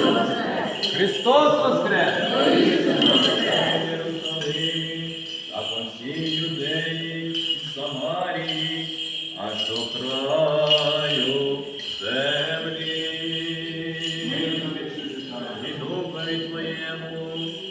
Христос Воскрес! А по всій юдеї і Самарії, аж до краю землі. І духові твоєму.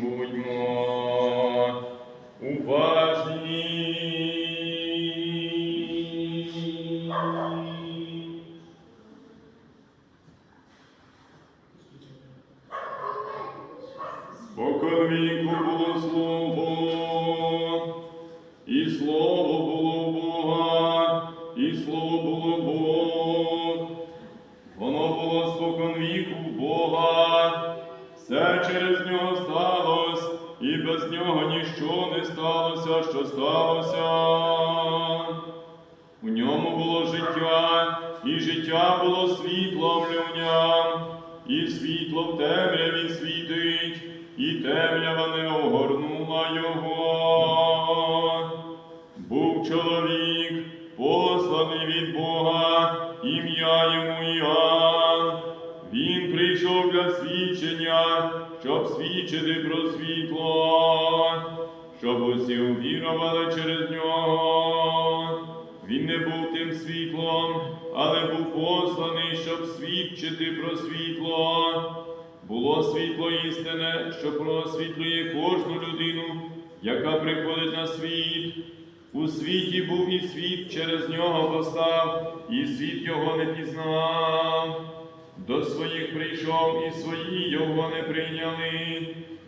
Будьмо уважні. Спокон віку було слово, і слово було Бога, і слово було Бог. Воно було спокон віку Бога, все через нього сталося, і без нього ніщо не сталося, що сталося. У ньому було життя, і життя було світлом людям, і світло в темряві світить, і темрява не огорнула його. Був чоловік, посланий від Бога, ім'я йому Іоанн. Прийшов для свідчення, щоб свідчити про світло, щоб усі увірували через нього. Він не був тим світлом, але був посланий, щоб свідчити про світло. Було світло істине, що просвітлює кожну людину, яка приходить на світ. У світі був і світ через нього постав, і світ його не пізнав. До своїх прийшов, і свої його не прийняли,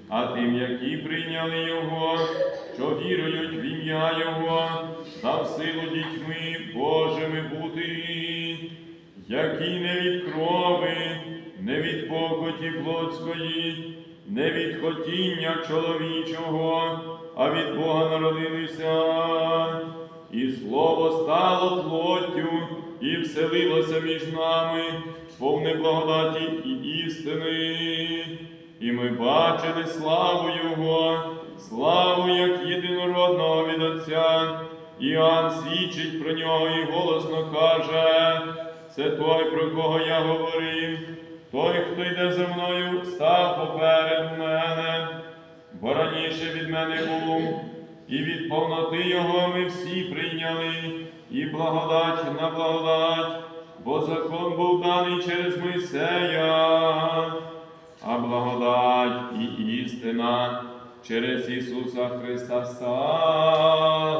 а тим, які прийняли його, що вірують в ім'я Його, дав силу дітьми Божими бути, які не від крови, не від похоті плотської, не від хотіння чоловічого, а від Бога народилися. І слово стало плоттю і вселилося між нами, повне благодаті і істини. І ми бачили славу Його, славу як єдинородного від Отця. Іоанн свідчить про нього і голосно каже: це той, про кого я говорив, той, хто йде за мною, став поперед мене, бо раніше від мене був, і від повноти Його ми всі прийняли, і благодать на благодать, бо закон був даний через Мойсея, а благодать і істина через Ісуса Христа стали.